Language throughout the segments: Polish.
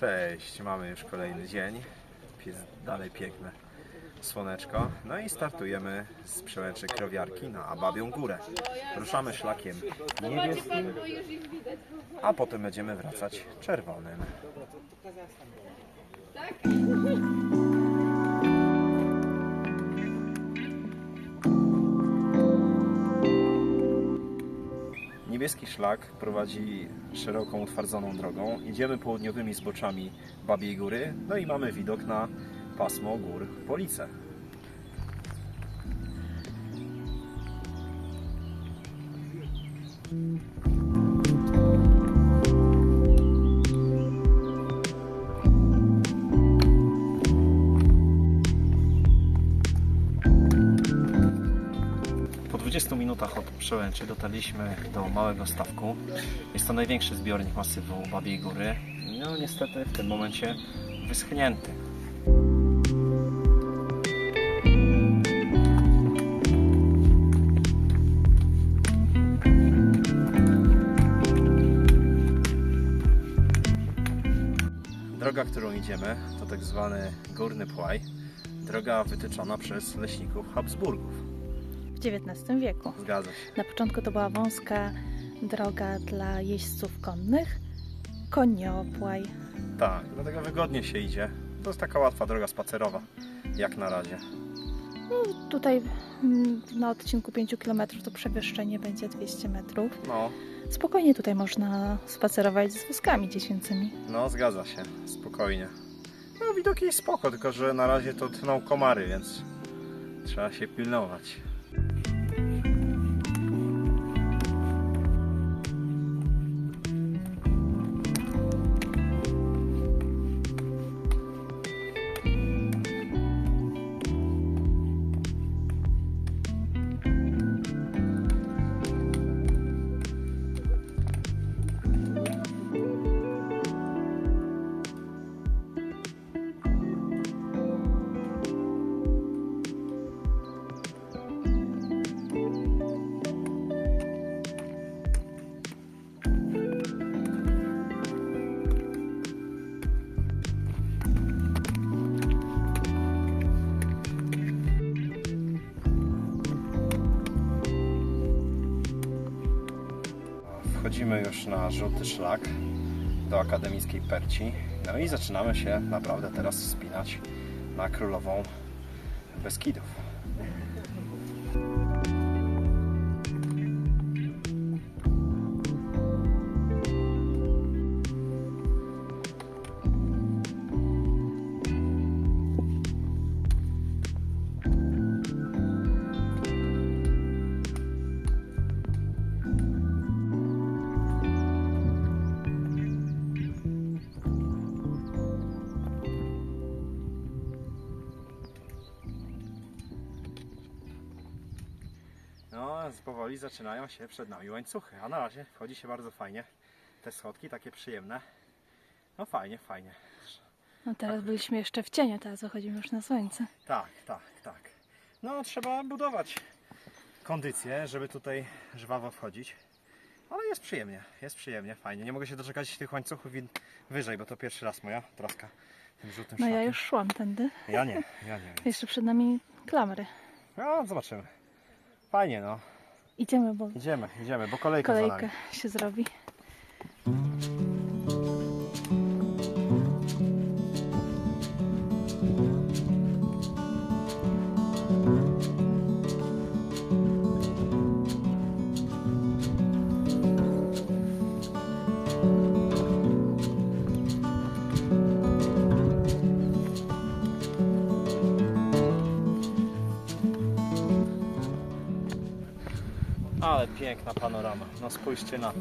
Cześć, mamy już kolejny dzień. Jest dalej piękne słoneczko. No i startujemy z przełęczy Krowiarki na Ababią Górę. Ruszamy szlakiem niebieskim, a potem będziemy wracać czerwonym. Niebieski szlak prowadzi szeroką, utwardzoną drogą. Idziemy południowymi zboczami Babiej Góry, no i mamy widok na pasmo gór Police. Minutach od przełęczy dotarliśmy do Małego Stawku. Jest to największy zbiornik masywu Babiej Góry. No niestety w tym momencie wyschnięty. Droga, którą idziemy, to tak zwany Górny Płaj. Droga wytyczona przez leśników Habsburgów. W XIX wieku. Zgadza się. Na początku to była wąska droga dla jeźdźców konnych, koniopłaj. Tak, dlatego wygodnie się idzie. To jest taka łatwa droga spacerowa, jak na razie. No, tutaj mm, na odcinku 5 km to przewyższenie będzie 200 metrów. No, Spokojnie tutaj można spacerować z wózkami dziecięcymi. no zgadza się, spokojnie. No widoki jest spoko, tylko że na razie to tną komary, więc trzeba się pilnować. Już na żółty szlak do akademickiej Perci. No i zaczynamy się naprawdę teraz wspinać na królową Beskidów. No, powoli zaczynają się przed nami łańcuchy, a na razie wchodzi się bardzo fajnie. Te schodki takie przyjemne. No fajnie, fajnie. No teraz byliśmy jeszcze w cieniu, teraz wychodzimy już na słońce. Tak, tak, tak. No trzeba budować kondycję, żeby tutaj żwawo wchodzić. Ale jest przyjemnie, jest przyjemnie, fajnie. Nie mogę się doczekać tych łańcuchów wyżej, bo to pierwszy raz moja troska tym żółtym No ja szlakiem. już szłam tędy. Ja nie, ja nie. Jeszcze przed nami klamry. No, zobaczymy. Fajnie, no. Idziemy, bo Idziemy, idziemy, bo kolejka za kolejka nami. się zrobi. Ale piękna panorama. No spójrzcie na to.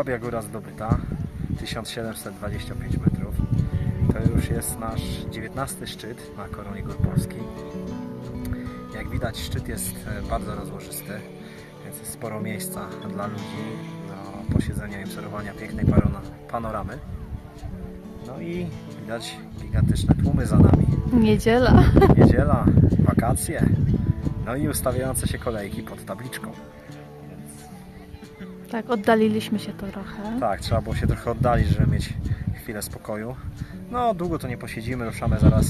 Babia Góra zdobyta 1725 metrów. To już jest nasz 19 szczyt na koronie gór Polski. Jak widać szczyt jest e, bardzo rozłożysty, więc jest sporo miejsca dla ludzi do posiedzenia i obserwowania pięknej panoramy. No i widać gigantyczne tłumy za nami. Niedziela. Niedziela, wakacje, no i ustawiające się kolejki pod tabliczką. Tak, oddaliliśmy się trochę. Tak, trzeba było się trochę oddalić, żeby mieć chwilę spokoju. No, długo to nie posiedzimy, ruszamy zaraz,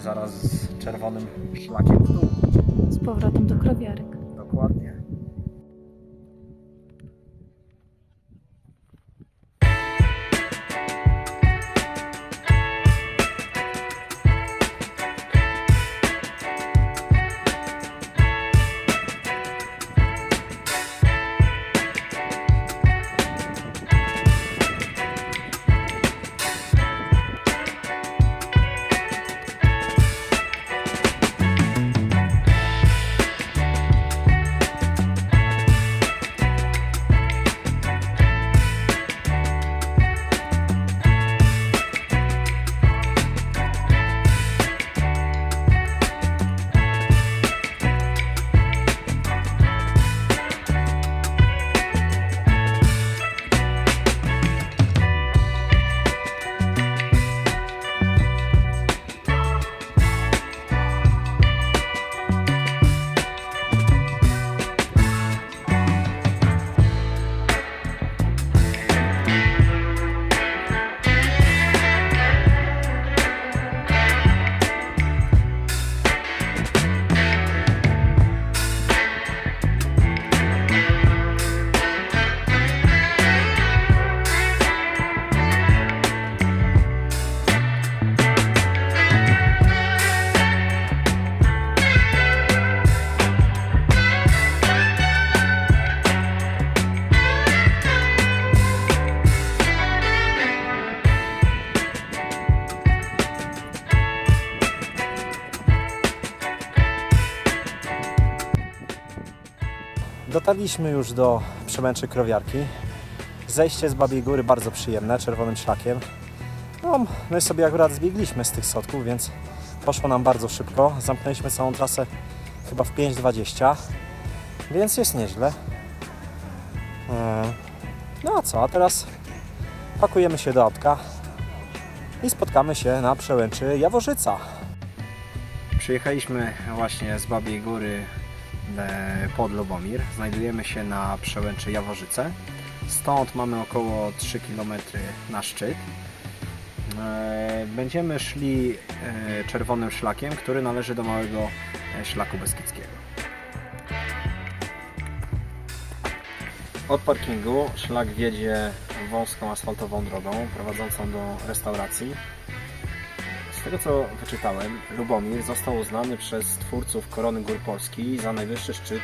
zaraz z czerwonym szlakiem w dół. Z powrotem do krowiarek. Dotarliśmy już do Przemęczy Krowiarki. Zejście z Babiej Góry bardzo przyjemne, czerwonym szlakiem. No, my sobie akurat zbiegliśmy z tych sodków, więc poszło nam bardzo szybko. Zamknęliśmy całą trasę chyba w 5.20, więc jest nieźle. E, No a co, a teraz pakujemy się do autka i spotkamy się na przełęczy Jaworzyca. Przyjechaliśmy właśnie z Babiej Góry pod Lubomir. Znajdujemy się na przełęczy Jaworzyce. Stąd mamy około 3 km na szczyt. E, Będziemy szli e, czerwonym szlakiem, który należy do małego e, szlaku beskidzkiego. Od parkingu szlak wiedzie wąską asfaltową drogą prowadzącą do restauracji. Z tego co wyczytałem, Lubomir został uznany przez twórców Korony Gór Polski za najwyższy szczyt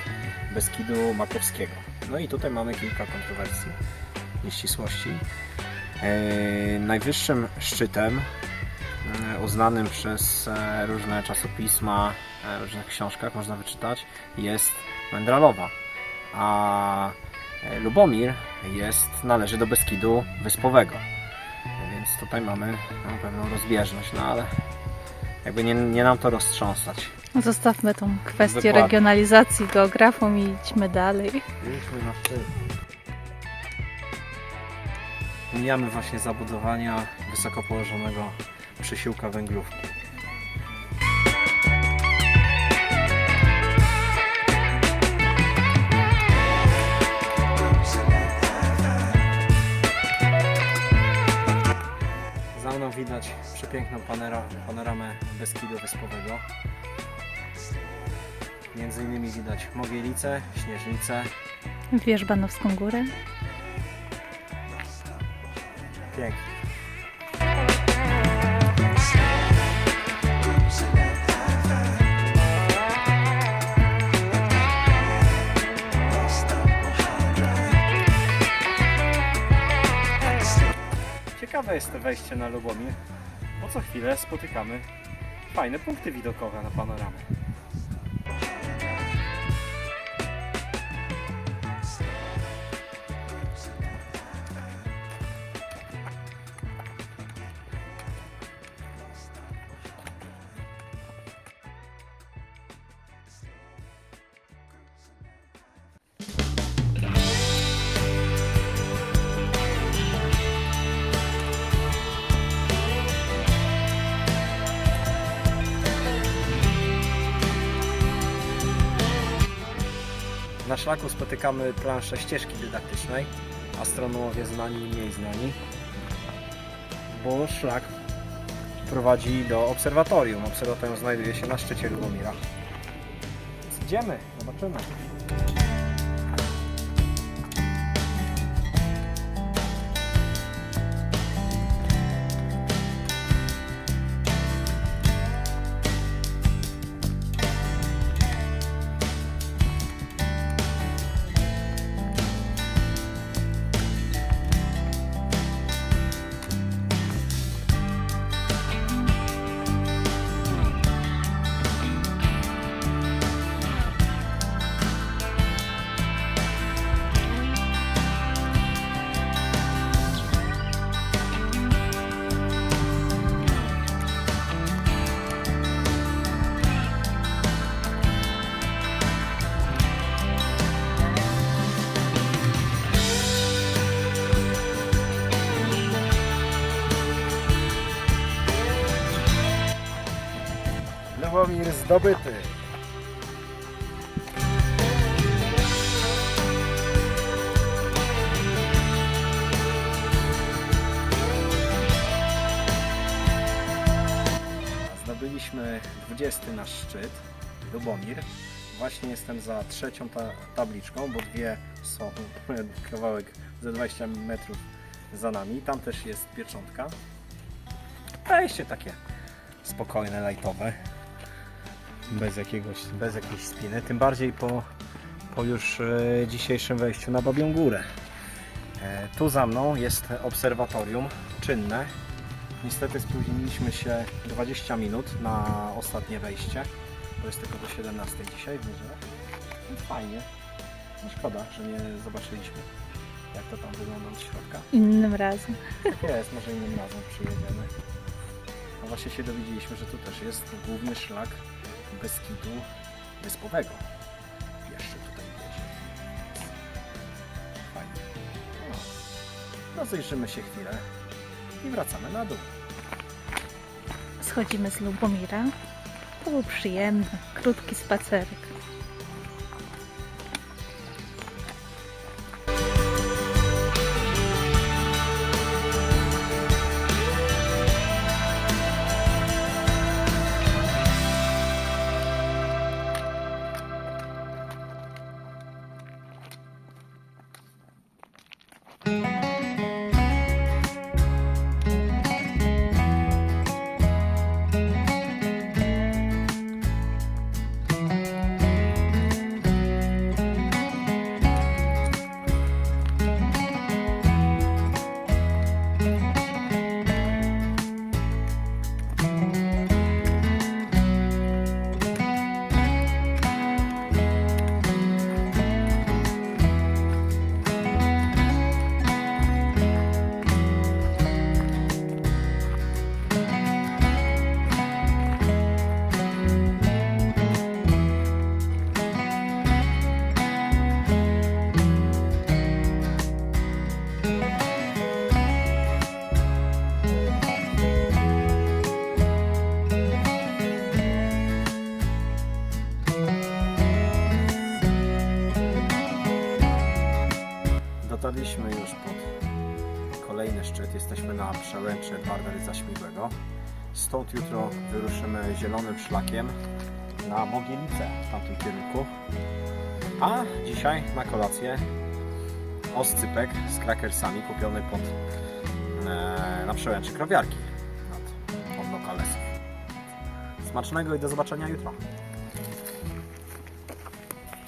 Beskidu Makowskiego. No i tutaj mamy kilka kontrowersji, nieścisłości. E, najwyższym szczytem e, uznanym przez e, różne czasopisma, e, w różnych książkach można wyczytać jest Wędralowa, a Lubomir jest, należy do Beskidu Wyspowego. Więc tutaj mamy no, pewną rozbieżność, no ale jakby nie, nie nam to roztrząsać. Zostawmy tą kwestię Dokładnie. regionalizacji geografom i idźmy dalej. Jedźmy na szczyt. Mijamy właśnie zabudowania wysoko położonego przysiłka węglówki. Mną widać przepiękną panera, panoramę Beskidu Wyspowego. Między innymi widać Mogielicę, Śnieżnicę, Wierzbanowską górę. Pięknie. Ciekawe jest to wejście na Lubomir, bo co chwilę spotykamy fajne punkty widokowe na panoramę. Szlaku spotykamy planszę ścieżki dydaktycznej. Astronomowie znani i mniej znani. Bo szlak prowadzi do obserwatorium. Obserwatorium znajduje się na szczycie Lubomira. Idziemy, zobaczymy. Zdobyty. Zdobyliśmy 20 nasz szczyt, Lubomir. Właśnie jestem za trzecią ta tabliczką, bo dwie są kawałek ze 20 metrów za nami. Tam też jest pieczątka. Wejście takie spokojne, lajtowe. Bez, jakiegoś, bez jakiejś spiny. Tym bardziej po, po już e, dzisiejszym wejściu na Babią Górę. E, tu za mną jest obserwatorium czynne. Niestety spóźniliśmy się 20 minut na ostatnie wejście. To jest tylko do 17 dzisiaj w niedzielę. Więc fajnie. No szkoda, że nie zobaczyliśmy jak to tam wygląda od środka. Innym razem. Tak jest, może innym razem przyjedziemy. A właśnie się dowiedzieliśmy, że tu też jest główny szlak Beskidu Wyspowego. Jeszcze tutaj jedzie. Fajnie. No. Rozejrzymy się chwilę i wracamy na dół. Schodzimy z Lubomira. To był przyjemny, krótki spacerek. Dotarliśmy już pod kolejny szczyt. Jesteśmy na przełęczy Edwarda Rydza Śmigłego. Stąd jutro wyruszymy zielonym szlakiem na Mogielicę w tamtym kierunku. A dzisiaj na kolację oscypek z krakersami kupiony pod, e, na przełęczy krowiarki nad, od lokalesów. Smacznego i do zobaczenia jutro.